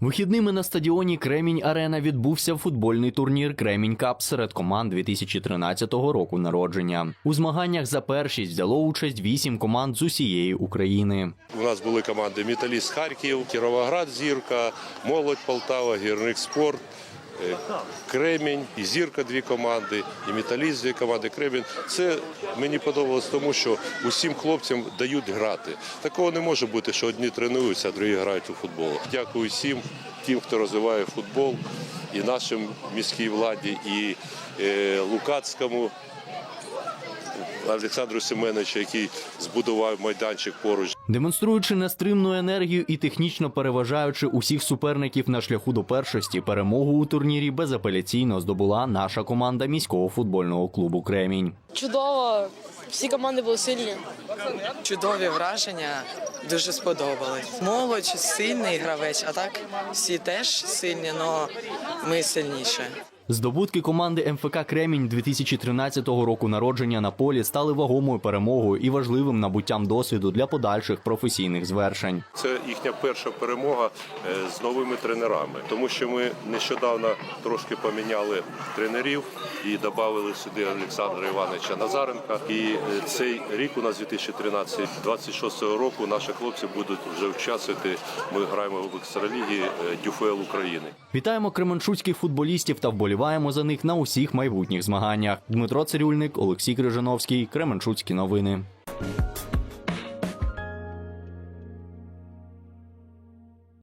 Вихідними на стадіоні Кремінь Арена відбувся футбольний турнір Кремінь Кап серед команд 2013 року народження. У змаганнях за першість взяло участь вісім команд з усієї України. У нас були команди Металіст Харків, Кіровоград, Зірка, Молодь Полтава, Гірник Спорт. Е, Кремінь і зірка дві команди, і металіст дві команди. Кремінь. Це мені подобалось тому, що усім хлопцям дають грати. Такого не може бути, що одні тренуються, а другі грають у футбол. Дякую всім тим, хто розвиває футбол, і нашим міській владі, і е, Лукацькому Олександру Семеновичу, який збудував майданчик поруч. Демонструючи нестримну енергію і технічно переважаючи усіх суперників на шляху до першості, перемогу у турнірі безапеляційно здобула наша команда міського футбольного клубу Кремінь. Чудово, всі команди були сильні. Чудові враження, дуже сподобались. Молодь сильний гравець, а так всі теж сильні, але ми сильніші. Здобутки команди МФК Кремінь 2013 року народження на полі стали вагомою перемогою і важливим набуттям досвіду для подальших професійних звершень. Це їхня перша перемога е, з новими тренерами, тому що ми нещодавно трошки поміняли тренерів і додали сюди Олександра Івановича Назаренка. І е, цей рік у нас 2013, 26 року наші хлопці будуть вже участвувати. Ми граємо в екстралігі е, Дюфел України. Вітаємо кременчуцьких футболістів та вболіваємо за них на усіх майбутніх змаганнях. Дмитро Цирюльник, Олексій Крижановський, Кременчуцькі новини.